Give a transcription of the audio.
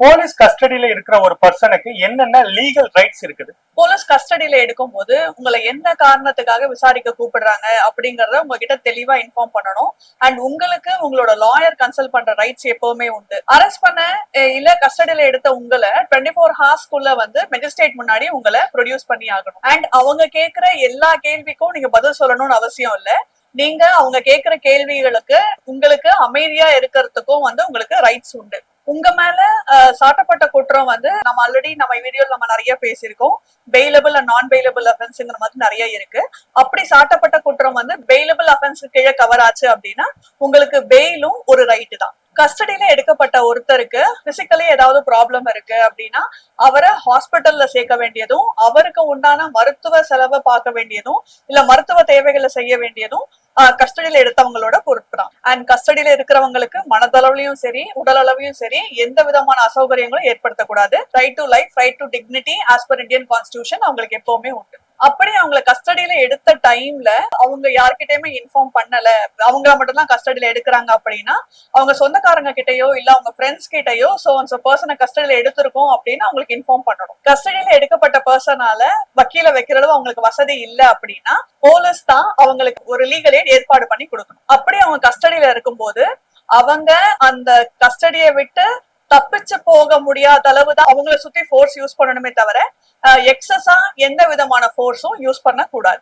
Police கஸ்டடியில இருக்கிற ஒரு பர்சனுக்கு என்னென்ன லீகல் ரைட்ஸ் இருக்குது? போலீஸ் கஸ்டடியில எடுக்கும் போது உங்களை என்ன காரணத்துக்காக விசாரிக்க கூப்பிடுறாங்க அப்படிங்கறத உங்ககிட்ட தெளிவா இன்ஃபார்ம் பண்ணணும். அண்ட் உங்களுக்கு உங்களோட லாயர் கன்சல்ட் பண்ற ரைட்ஸ் எப்பவுமே உண்டு. அரெஸ்ட் பண்ண இல்ல கஸ்டடியில எடுத்த உங்களை டுவெண்ட்டி ஃபோர் ஹார்ஸ்க்குள்ள வந்து மெஜிஸ்ட்ரேட் முன்னாடி உங்களை ப்ரொடியூஸ் பண்ணி ஆகணும். அண்ட் அவங்க கேக்குற எல்லா கேள்விக்கும் நீங்க பதில் சொல்லணும்னு அவசியம் இல்ல. நீங்க அவங்க கேக்குற கேள்விகளுக்கு உங்களுக்கு அமைதியா இருக்கிறதுக்கும் வந்து உங்களுக்கு ரைட்ஸ் உண்டு. உங்க மேல சாட்டப்பட்ட குற்றம் வந்து நம்ம ஆல்ரெடி நம்ம வீடியோ நம்ம நிறைய பேசியிருக்கோம். பெயிலபிள் அண்ட் நான் பெயிலபிள் அஃபென்ஸ்ங்கிற மாதிரி நிறைய இருக்கு. அப்படி சாட்டப்பட்ட குற்றம் வந்து பெயிலபிள் அஃபென்ஸ் கீழே கவர் ஆச்சு அப்படின்னா உங்களுக்கு பெயிலும் ஒரு ரைட்டு தான். கஸ்டடியில எடுக்கப்பட்ட ஒருத்தருக்கு பிசிக்கலி ஏதாவது ப்ராப்ளம் இருக்கு அப்படின்னா அவரை ஹாஸ்பிட்டல்ல சேர்க்க வேண்டியதும் அவருக்கு உண்டான மருத்துவ செலவை பார்க்க வேண்டியதும் இல்ல மருத்துவ தேவைகளை செய்ய வேண்டியதும் கஸ்டடியில எடுத்தவங்களோட பொறுப்பு தான். அண்ட் கஸ்டடியில இருக்கிறவங்களுக்கு மனதளவுலயும் சரி உடல் அளவையும் சரி எந்த விதமான அசௌகரியங்களும் ஏற்படுத்தக்கூடாது. Right to life right to dignity as per Indian constitution அவங்களுக்கு எப்பவுமே உண்டு. அப்படி அவங்களை கஸ்டடியில எடுத்த டைம்ல அவங்க யார்கிட்டயுமே இன்ஃபார்ம் பண்ணல. அவங்கள மட்டும் தான் கஸ்டடியில எடுக்கிறாங்க அப்படின்னா அவங்க சொந்தக்காரங்க கிட்டயோ இல்ல அவங்க ஃப்ரெண்ட்ஸ் கிட்டயோ சோ அந்த பர்சனை கஸ்டடியில எடுத்திருக்கோம் அப்படின்னு அவங்களுக்கு இன்ஃபார்ம் பண்ணணும். கஸ்டடியில எடுக்கப்பட்ட பர்சனால வக்கீல வைக்கிற அளவு அவங்களுக்கு வசதி இல்ல அப்படின்னா போலீஸ் தான் அவங்களுக்கு ஒரு லீகல் எய்ட் ஏற்பாடு பண்ணி கொடுக்கணும். அப்படி அவங்க கஸ்டடியில இருக்கும்போது அவங்க அந்த கஸ்டடியை விட்டு தப்பிச்சு போக முடியாத அளவு தான் அவங்கள சுத்தி ஃபோர்ஸ் யூஸ் பண்ணணுமே தவிர எக்ஸஸா எந்த விதமான ஃபோர்ஸும் யூஸ் பண்ண கூடாது